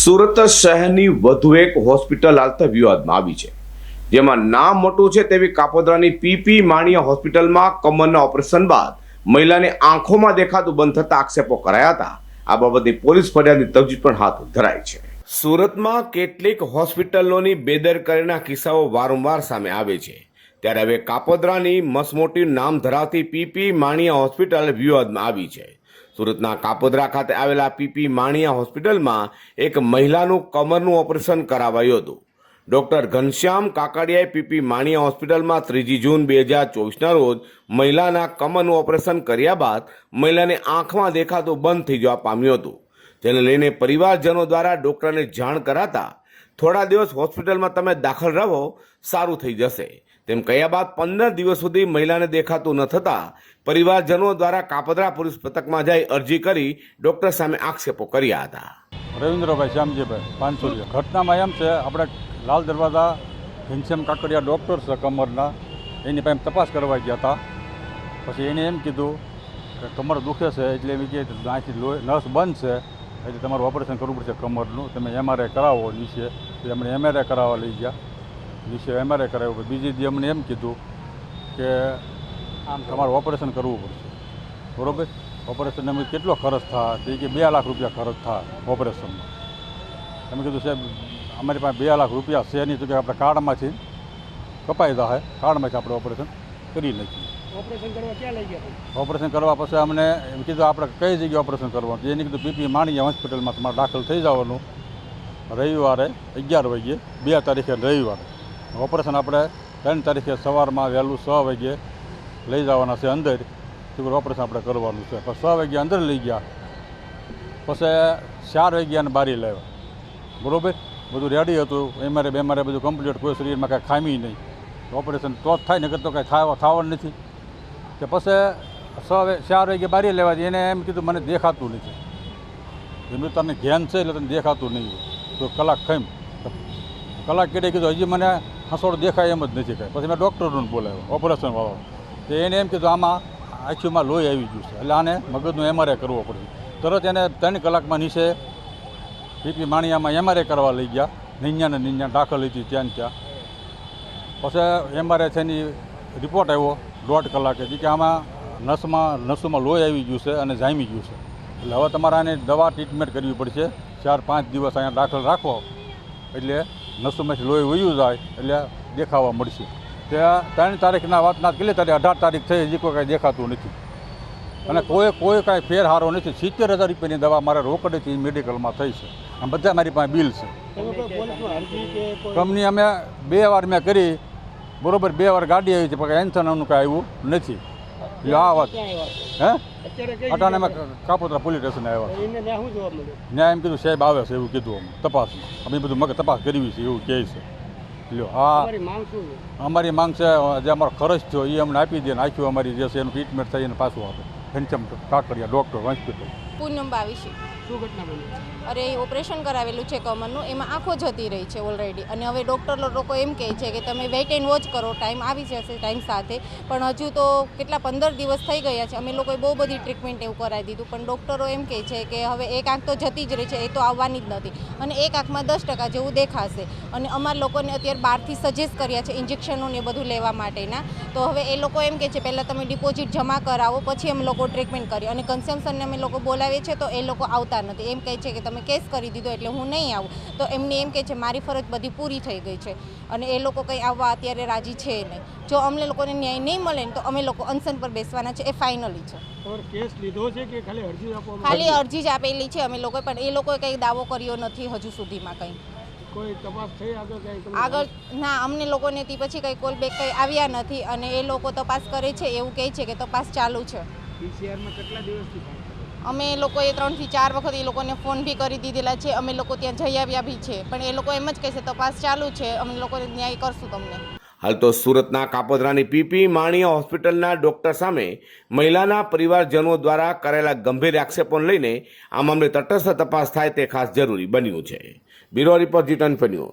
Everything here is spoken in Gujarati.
સુરત શહેરની વધુ એક હોસ્પિટલ હાલતા વિવાદમાં આવી છે. જેમાં નામ મોટું છે તેવી કાપોદ્રાની પીપી માણિયા હોસ્પિટલમાં કમરના ઓપરેશન બાદ મહિલાને આંખોમાં દેખાતું બંધ થતા આક્ષેપો કરાયા હતા. આ બાબતની પોલીસ ફરિયાદની તજવીજ પણ હાથ ધરાઈ છે. સુરતમાં કેટલીક હોસ્પિટલોની બેદરકારીના કિસ્સાઓ વારંવાર સામે આવે છે. ત્યારે હવે કાપોદ્રાની મસમોટી નામ ધરાવતી પીપી માણિયા હોસ્પિટલ વિવાદમાં આવી છે. સુરતના કાપોદ્રા ખાતે આવેલા પીપી માણિયા હોસ્પિટલમાં એક મહિલાનું કમરનું ઓપરેશન કરાવાયું હતું. ડોક્ટર ઘનશ્યામ કાકડિયાએ પીપી માણિયા હોસ્પિટલમાં ત્રીજી જૂન બે હજાર ચોવીસના રોજ મહિલાના કમરનું ઓપરેશન કર્યા બાદ મહિલાને આંખમાં દેખાતું બંધ થઈ જવા પામ્યું હતું. જેને લઈને પરિવારજનો દ્વારા ડોક્ટરને જાણ કરાતા થોડા દિવસ હોસ્પિટલમાં તમે દાખલ રહો, સારું થઈ જશે. તેમ કહ્યા બાદ પંદર દિવસ સુધી મહિલાને દેખાતું ન થતાં પરિવારજનો દ્વારા કાપદરા પોલીસ પથકમાં જઈ અરજી કરી ડોક્ટર સામે આક્ષેપો કર્યા હતા. રવિન્દ્રભાઈ શ્યામજીભાઈ પાંચસો રૂપિયા ઘટનામાં એમ છે, આપણે લાલ દરવાજા, ઘનશ્યામ કાકડિયા ડૉક્ટર છે કમરના, એની પાસે તપાસ કરવા ગયા હતા. પછી એને એમ કીધું કે કમર દુખે છે, એટલે એમ કહે અહીંથી લોહી, નસ બંધ છે, એટલે તમારું ઓપરેશન કરવું પડશે કમરનું, તમે એમઆરઆઈ કરાવો નીચે. એટલે એમણે એમઆરઆઈ કરાવવા લઈ ગયા. નીચે એમઆરઆઈ કરાવ્યું બીજી દી અમને એમ કીધું કે આમ તમારું ઓપરેશન કરવું પડશે. બરોબર? ઓપરેશન અમે કેટલો ખર્ચ થાય? તે કે બે લાખ રૂપિયા ખર્ચ થાય ઓપરેશનમાં અમે કીધું સાહેબ અમારી પાસે બે લાખ રૂપિયા છે નહીં. તો કે આપણે કાર્ડમાંથી કપાઈ દે કાર્ડમાંથી આપણે ઓપરેશન કરી નાખીએ. ઓપરેશન કરવા ક્યાં લઈ ગયા ઓપરેશન કરવા પછી અમને એમ કીધું આપણે કઈ જગ્યાએ ઓપરેશન કરવાનું? એને કીધું પીપી માણીયા હોસ્પિટલમાં તમારે દાખલ થઈ જવાનું. રવિવારે અગિયાર વાગ્યે બે તારીખે રવિવારે. ઓપરેશન આપણે ત્રણ તારીખે સવારમાં વહેલું છ વાગ્યે લઈ જવાના છે અંદર. તે ઓપરેશન આપણે કરવાનું છે. પછી છ વાગ્યા અંદર લઈ ગયા. પછી ચાર વાગ્યાને બારી લાવ્યા. બરોબર? બધું રેડી હતું. એમારે બેમારે બધું કમ્પ્લીટ કોઈ શરીરમાં કાંઈ ખામી નહીં. ઓપરેશન તો જ થાય નગર તો કાંઈ ખાવા ખાવાનું નથી. કે પછી છ ચાર વાગે બારી લેવા એને એમ કીધું, મને દેખાતું નથી. એમનું તને ધ્યાન છે એટલે તને દેખાતું નહીં તો કલાક ખાઈમ કલાક કેટે કીધું, હજી મને હસોડ દેખાય એમ જ નથી કાંઈ. પછી મેં ડૉક્ટરને બોલાવ્યો, ઓપરેશન વાળો. તો એને એમ કીધું, આમાં આંખીમાં લોહી આવી ગયું છે. એટલે આને મગજનું એમઆરઆઈ કરવો પડશે તરત એને ત્રણ કલાકમાં નીચે પીપી માણિયામાં એમઆરઆઈ કરવા લઈ ગયા. નિંજાને નિંજા દાખલ લીધી ત્યાં ત્યાં. પછી એમઆરઆઈ થઈની રિપોર્ટ આવ્યો, દોઢ કલાકે, જે કે આમાં નસમાં, નસોમાં લોહી આવી ગયું છે અને જામી ગયું છે. એટલે હવે તમારે આને દવા ટ્રીટમેન્ટ કરવી પડશે. ચાર પાંચ દિવસ અહીંયા દાખલ રાખો. એટલે નસોમાંથી લોહી વયું જાય એટલે દેખાવા મળશે. ત્યાં ત્રણ તારીખના વાતના કેટલી તારીખ અઢાર તારીખ થઈ, હજી કોઈ કાંઈ દેખાતું નથી. અને કોઈ કોઈ કાંઈ ફેર હારો નથી. સિત્તેર હજાર રૂપિયાની દવા મારે રોકડેથી મેડિકલમાં થઈ છે. અને બધા મારી પાસે બિલ છે. કંપની અમે બે વાર મેં કરી. બરોબર, બે વાર ગાડી આવી છે, પણ એન્સન અમનું કાંઈ આવ્યું નથી. આ વાત હે? અટાણે અમે જગ્યાએ? પોલીસ સ્ટેશન આવ્યા. ત્યાં એમ કીધું સાહેબ આવે છે એવું કીધું અમે તપાસમાં. અમે બધું મગ તપાસ કરવી છે એવું કહે છે. લ્યો આ અમારી માંગ છે જે અમારો ખર્ચ થયો એ અમને આપી દે ને અમારી જે છે એનું ટ્રીટમેન્ટ થઈ એને પાછું આપે. ઘનશ્યામ કાકડિયા ડૉક્ટર હોસ્પિટલ પૂનમ બાવીસી શું ઘટના બની અરે ઓપરેશન કરાવેલું છે કમરનું એમાં આંખો જતી રહી છે ઓલરેડી અને હવે ડૉક્ટર લોકો એમ કહે છે કે તમે વેઇટ એન્ડ વોચ કરો ટાઈમ આવી જશે ટાઈમ સાથે. પણ હજુ તો કેટલા પંદર દિવસ થઈ ગયા છે અમે લોકોએ બહુ બધી ટ્રીટમેન્ટ એવું કરાવી દીધું. પણ ડૉક્ટરો એમ કહે છે કે હવે એક આંખ તો જતી જ રહી છે એ તો આવવાની જ નથી. અને એક આંખમાં દસ ટકા જેવું દેખાશે. અને અમારા લોકોને અત્યારે બહારથી સજેસ્ટ કર્યા છે ઇન્જેક્શનો ને એ બધું લેવા માટેના. તો હવે એ લોકો એમ કહે છે પહેલાં તમે ડિપોઝિટ જમા કરાવો પછી અમે લોકો ટ્રીટમેન્ટ કરીએ. અને કન્સમ્પશનને અમે લોકો બોલાવીએ છે તો એ લોકો આવતા નથી. એમ કહે છે કે તમે કેસ કરી દીધો એટલે હું નહીં આવું. તો એમને એમ કહે છે મારી ફરજ બધી પૂરી થઈ ગઈ છે. અને એ લોકો કંઈ આવવા અત્યારે રાજી છે નહીં. જો અમને લોકોને ન્યાય નહીં મળે ને તો અમે લોકો અનશન પર બેસવાના છે. એ ફાઇનલી છે. કેસ લીધો છે કે ખાલી અરજી ખાલી અરજી જ આપેલી છે અમે લોકોએ પણ એ લોકોએ કંઈ દાવો કર્યો નથી હજુ સુધીમાં કંઈ. કોઈ તપાસ થઈ આગળ કઈ આગળ ના અમને લોકોને તે પછી કંઈ કોલ બેક કંઈ આવ્યા નથી અને એ લોકો તપાસ કરે છે એવું કહે છે કે તપાસ ચાલુ છે. પીસીઆરમાં કેટલા દિવસથી? અમે લોકોએ ત્રણથી ચાર વખત એ લોકોને ફોન બી કરી દીધેલા છે. અમે લોકો ત્યાં જઈ આવ્યા બી છે. પણ એ લોકો એમ જ કહેશે, તપાસ ચાલુ છે. અમે લોકોને ન્યાય કરશું તમને. હાલ તો સુરતના કાપોદરાની પીપી માણિયા હોસ્પિટલના ડોક્ટર સામે મહિલાના પરિવારજનો દ્વારા કરેલા ગંભીર આક્ષેપોને લઈને આ મામલે તટસ્થ તપાસ થાય તે ખાસ જરૂરી બન્યું છે. બ્યુરો રિપોર્ટ જીટન ન્યૂઝ.